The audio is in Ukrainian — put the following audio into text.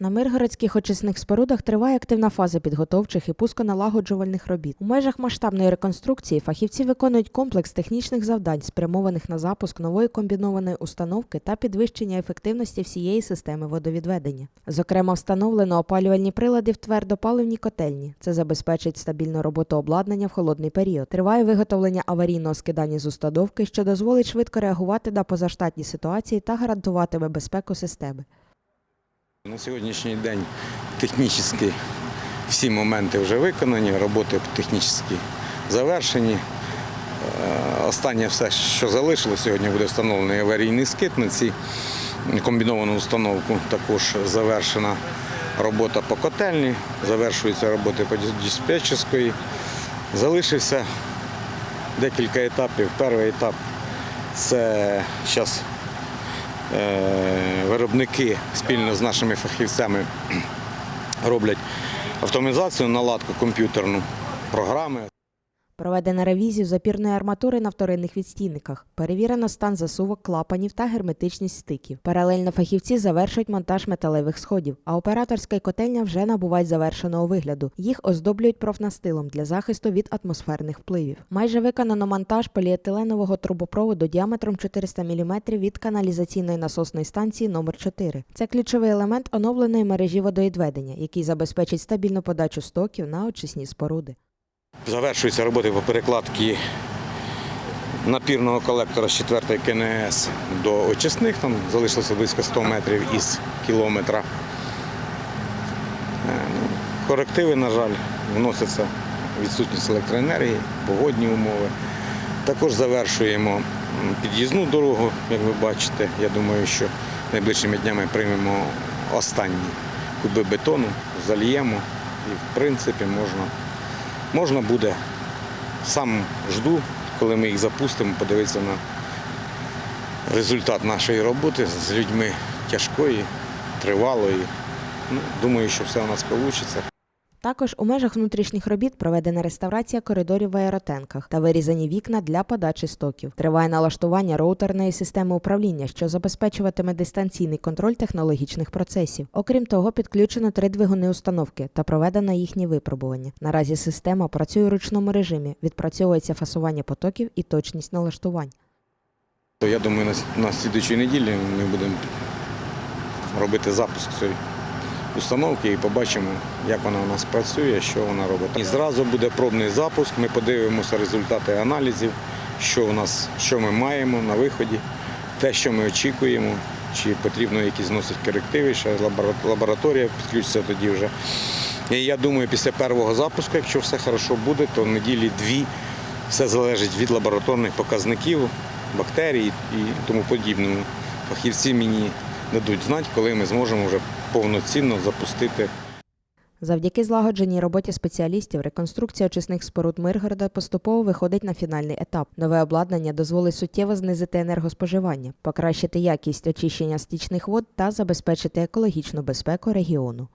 На миргородських очисних спорудах триває активна фаза підготовчих і пусконалагоджувальних робіт. У межах масштабної реконструкції фахівці виконують комплекс технічних завдань, спрямованих на запуск нової комбінованої установки та підвищення ефективності всієї системи водовідведення. Зокрема, встановлено опалювальні прилади в твердопаливній котельні. Це забезпечить стабільну роботу обладнання в холодний період. Триває виготовлення аварійного скидання з установки, що дозволить швидко реагувати на позаштатні ситуації та гарантуватиме безпеку системи. На сьогоднішній день технічно всі моменти вже виконані, роботи технічно завершені. Е, Останнє все, що залишилось, сьогодні буде встановлений аварійний скид на цій комбіновану установку. Також завершена робота по котельні, завершуються роботи по диспетчерської. Залишився декілька етапів. Перший етап це зараз виробники спільно з нашими фахівцями роблять автоматизацію, наладку комп'ютерну програми. Проведена ревізію запірної арматури на вторинних відстійниках. Перевірено стан засувок клапанів та герметичність стиків. Паралельно фахівці завершують монтаж металевих сходів, а операторська котельня вже набувають завершеного вигляду. Їх оздоблюють профнастилом для захисту від атмосферних впливів. Майже виконано монтаж поліетиленового трубопроводу діаметром 400 мм від каналізаційної насосної станції номер 4 Це ключовий елемент оновленої мережі водовідведення, який забезпечить стабільну подачу стоків на очисні споруди. Завершуються роботи по перекладці напірного колектора з 4 КНС до очисних. Там залишилося близько 100 метрів із кілометра. Е, ну, Корективи, на жаль, вносяться відсутність електроенергії, погодні умови. Також завершуємо під'їзну дорогу, як ви бачите. Я думаю, що найближчими днями приймемо останні куби бетону, зальємо і в принципі можна, можна буде. Сам жду, коли ми їх запустимо, подивитися на результат нашої роботи з людьми тяжкої, тривалої. Ну, думаю, що все у нас вийде. Також у межах внутрішніх робіт проведена реставрація коридорів в аеротенках та вирізані вікна для подачі стоків. Триває налаштування роутерної системи управління, що забезпечуватиме дистанційний контроль технологічних процесів. Окрім того, підключено три двигуни установки та проведено їхні випробування. Наразі система працює у ручному режимі, відпрацьовується фасування потоків і точність налаштувань. Я думаю, на, слідуючій неділі ми будемо робити запуск установки і побачимо, як вона у нас працює, що вона робить. І зразу буде пробний запуск. Ми подивимося результати аналізів, що у нас, що ми маємо на виході, те, що ми очікуємо, чи потрібно якісь зносити корективи, ще лабораторія підключиться тоді вже. І я думаю, після першого запуску, якщо все хорошо буде, то неділі дві все залежить від лабораторних показників, бактерій і тому подібному. Фахівці мені дадуть знати, коли ми зможемо вже повноцінно запустити Завдяки злагодженій роботі спеціалістів, реконструкція очисних споруд Миргорода поступово виходить на фінальний етап. Нове обладнання дозволить суттєво знизити енергоспоживання, покращити якість очищення стічних вод та забезпечити екологічну безпеку регіону.